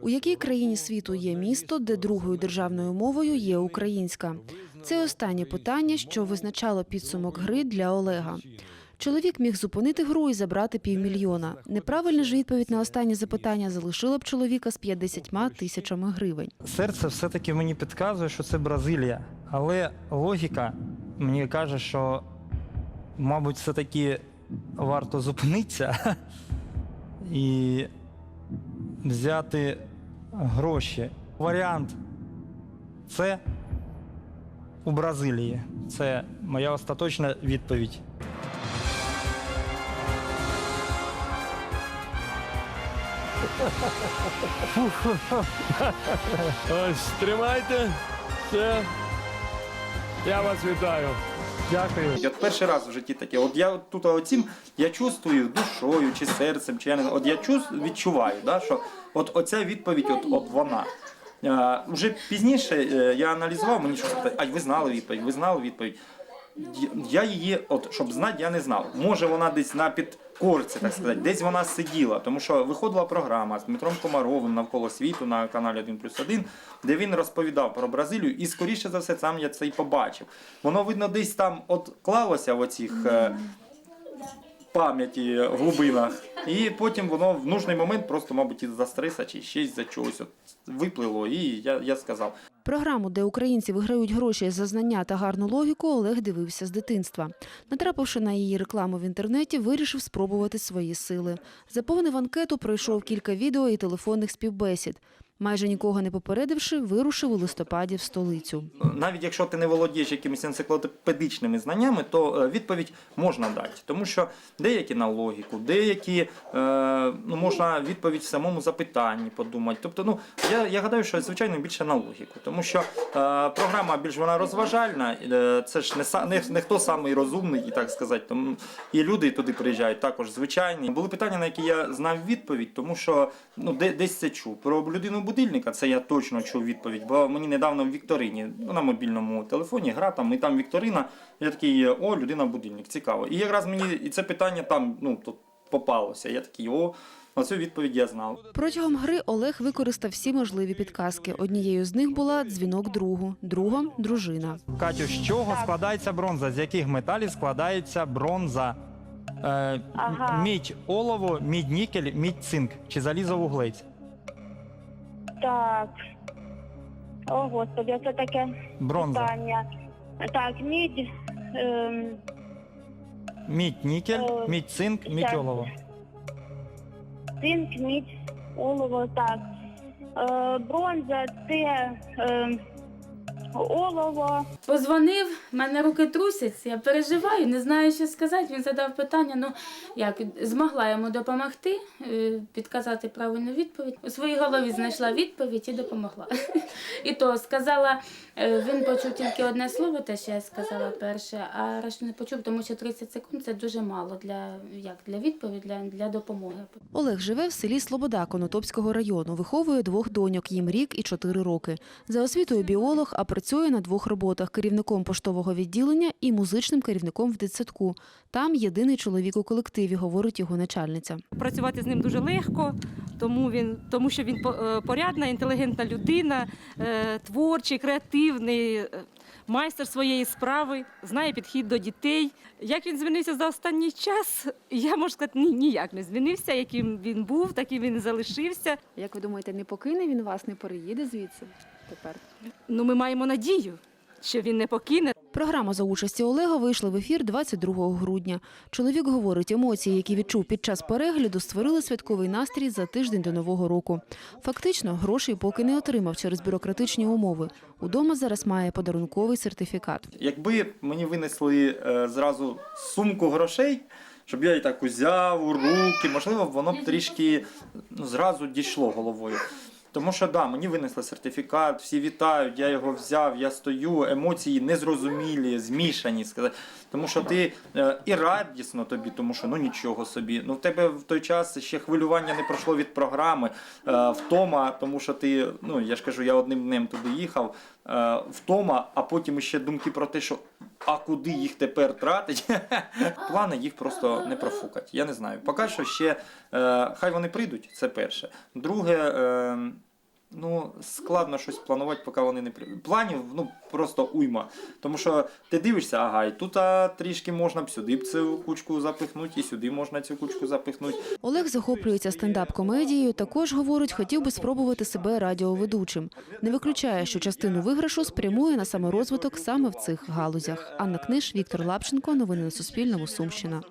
У якій країні світу є місто, де другою державною мовою є українська? Це останнє питання, що визначало підсумок гри для Олега. Чоловік міг зупинити гру і забрати півмільйона. Неправильна ж відповідь на останнє запитання залишила б чоловіка з 50 тисячами гривень. Серце все-таки мені підказує, що це Бразилія. Але логіка мені каже, що, мабуть, все-таки варто зупинитися і взяти гроші. Варіант це у Бразилії. Це моя остаточна відповідь. Ось, тримайте. Все. Я вас вітаю. Дякую. От перший раз в житті таке. От я тут оцім, я чувствую душою чи серцем, чи я не от я відчуваю, да, що от оця відповідь, от, от вона. Е, вже пізніше е, я аналізував, мені щось питають, а ви знали відповідь, ви знали відповідь. Я- її, от щоб знати, я не знав. Може вона десь на підкорці, так сказати, десь вона сиділа, тому що виходила програма з Дмитром Комаровим навколо світу на каналі 1 плюс 1, де він розповідав про Бразилію, і скоріше за все сам я це і побачив. Воно видно десь там от клалося в оцих. е, Пам'яті глибинах, і потім воно в нужний момент просто, мабуть, із-за стреса чи ще за чогось от виплило, і я, я сказав. Програму, де українці виграють гроші за знання та гарну логіку, Олег дивився з дитинства. Натрапивши на її рекламу в інтернеті, вирішив спробувати свої сили. Заповнив анкету, пройшов кілька відео і телефонних співбесід. Майже нікого не попередивши, вирушив у листопаді в столицю. навіть якщо ти не володієш якимись енциклопедичними знаннями, то е, відповідь можна дати. Тому що деякі на логіку, деякі е, ну, можна відповідь в самому запитанні подумати. Тобто, ну я, я гадаю, що звичайно більше на логіку, тому що е, програма більш вона розважальна. Це ж не, не, не хто самий розумний, і так сказати. Тому і люди туди приїжджають також звичайні. Були питання, на які я знав відповідь, тому що ну де, десь це чув. Про людину будильника це я точно чув відповідь, бо мені недавно в Вікторині ну, на мобільному телефоні гра там, і там Вікторина. Я такий, о, людина будильник, цікаво. І якраз мені і це питання там ну тут попалося. Я такий, о, оцю відповідь я знав. Протягом гри Олег використав всі можливі підказки. Однією з них була дзвінок другу, другом дружина. Катю, з чого складається бронза? З яких металів складається бронза? Е, Ага. Мідь олово, мідь нікель, мідь цинк чи залізо вуглець? Так. О, Господи, це таке Бронза. питання. Так, мідь. Ем, Мідь нікель, Е, мідь цинк, мідь так. олово. цинк, мідь, олово, так. Е, бронза це ем, олово. Позвонив, в мене руки трусяться, я переживаю, не знаю, що сказати. Він задав питання. Ну як змогла йому допомогти, е, підказати правильну відповідь. У своїй голові знайшла відповідь і допомогла. І то сказала, е, він почув тільки одне слово, те, що я сказала перше, а решту не почув, тому що 30 секунд це дуже мало для як для відповіді, для, для допомоги. Олег живе в селі Слобода Конотопського району. Виховує двох доньок, їм рік і чотири роки. За освітою біолог, а працює на двох роботах: керівником поштового відділення і музичним керівником в дитсадку. Там єдиний чоловік у колективі, говорить його начальниця. Працювати з ним дуже легко, тому він тому, що він е, порядна, інтелігентна людина, е, творчий, креативний, е, майстер своєї справи, знає підхід до дітей. Як він змінився за останній час? Я можу сказати, ні, ніяк не змінився. Яким він був, таким він залишився. Як ви думаєте, не покине він вас, не переїде звідси тепер? Ну, ми маємо надію, що він не покине. Програма за участі Олега вийшла в ефір 22 грудня. Чоловік говорить, емоції, які відчув під час перегляду, створили святковий настрій за тиждень до нового року. Фактично, грошей поки не отримав через бюрократичні умови. Удома зараз має подарунковий сертифікат. Якби мені винесли е, зразу сумку грошей, щоб я її так узяв у руки, можливо, воно б трішки ну, зразу дійшло головою. Тому що да, мені винесли сертифікат, всі вітають, я його взяв, я стою, емоції незрозумілі, змішані сказати. Тому що ти е, і радісно тобі, тому що ну нічого собі. Ну в тебе в той час ще хвилювання не пройшло від програми, е, втома, тому що ти, ну я ж кажу, я одним днем туди їхав, е, втома, а потім ще думки про те, що А куди їх тепер тратить? Плани їх просто не профукать. Я не знаю. Поки що ще е, хай вони прийдуть, це перше. Друге, е, ну складно щось планувати, поки вони не прийдуть. Планів ну просто уйма. Тому що ти дивишся, ага, і тут а, трішки можна б сюди б цю кучку запихнути, і сюди можна цю кучку запихнути. Олег захоплюється стендап-комедією. Також говорить, хотів би спробувати себе радіоведучим. Не виключає, що частину виграшу спрямує на саморозвиток саме в цих галузях. Анна Книж, Віктор Лапченко. Новини на Суспільному. Сумщина.